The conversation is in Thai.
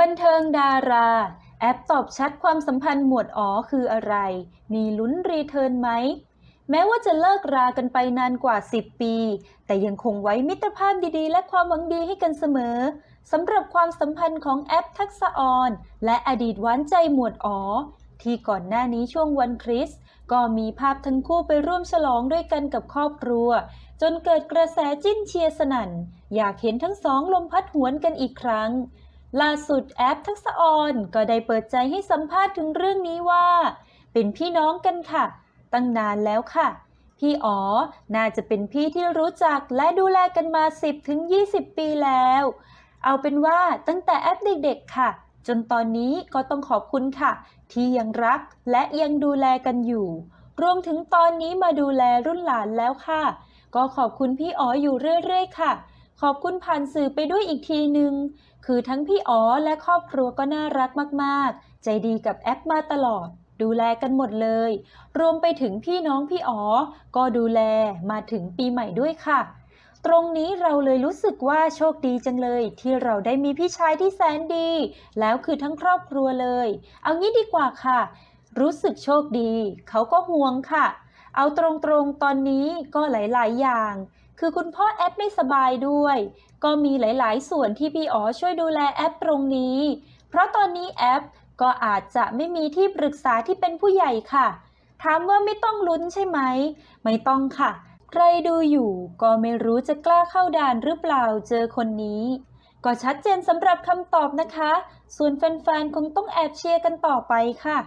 บันเทิงดารา แอปตอบชัดความสัมพันธ์หมวดอ๋อคืออะไร มีลุ้นรีเทิร์นไหม แม้ว่าจะเลิกรากันไปนานกว่า 10 ปี แต่ยังคงไว้มิตรภาพดีๆ และความหวังดีให้กันเสมอสำหรับความสัมพันธ์ของแอปทักษะออน และอดีตหวานใจหมวดอ๋อที่ก่อนหน้านี้ช่วงวันคริสต์ก็มีภาพทั้งคู่ไปร่วมฉลองด้วยกันกับครอบครัว จนเกิดกระแสจิ้นเชียร์สนั่น อยากเห็นทั้งสองลมพัดหวนกันอีกครั้ง ล่าสุดแอปทักษะออนก็ได้เปิดใจให้สัมภาษณ์ถึงเรื่องนี้ว่า เป็นพี่น้องกันค่ะ ตั้งนานแล้วค่ะ พี่อ๋อ น่าจะเป็นพี่ที่รู้จักและดูแลกันมา 10ถึง20 ปีแล้ว เอาเป็นว่าตั้งแต่แอปเด็กๆค่ะ จนตอนนี้ก็ต้องขอบคุณค่ะ ที่ยังรักและยังดูแลกันอยู่ รวมถึงตอนนี้มาดูแลรุ่นหลานแล้วค่ะ ก็ขอบคุณพี่อ๋ออยู่เรื่อยๆค่ะ ขอบคุณผ่านสื่อไปด้วยอีกทีหนึ่งคือทั้งพี่อ๋อและครอบครัวก็น่ารักมากๆ ใจดีกับแอปมาตลอด ดูแลกันหมดเลย รวมไปถึงพี่น้องพี่อ๋อ ก็ดูแลมาถึงปีใหม่ด้วยค่ะ ตรงนี้เราเลยรู้สึกว่าโชคดีจังเลย ที่เราได้มีพี่ชายที่แสนดี แล้วคือทั้งครอบครัวเลย เอางี้ดีกว่าค่ะ รู้สึกโชคดี เขาก็ห่วงค่ะ เอาตรงๆตอนนี้ก็หลายๆอย่าง คือคุณพ่อแอปไม่สบายด้วย ก็มีหลายๆ ส่วนที่พี่อ๋อช่วยดูแลแอปตรงนี้ เพราะตอนนี้แอปก็อาจจะไม่มีที่ปรึกษาที่เป็นผู้ใหญ่ค่ะ ถามว่าไม่ต้องลุ้นใช่ไหม ไม่ต้องค่ะ ใครดูอยู่ก็ไม่รู้จะกล้าเข้าด่านหรือเปล่าเจอคนนี้ ก็ชัดเจนสำหรับคำตอบนะคะ ส่วนแฟนๆ คงต้องแอบเชียร์กันต่อไปค่ะ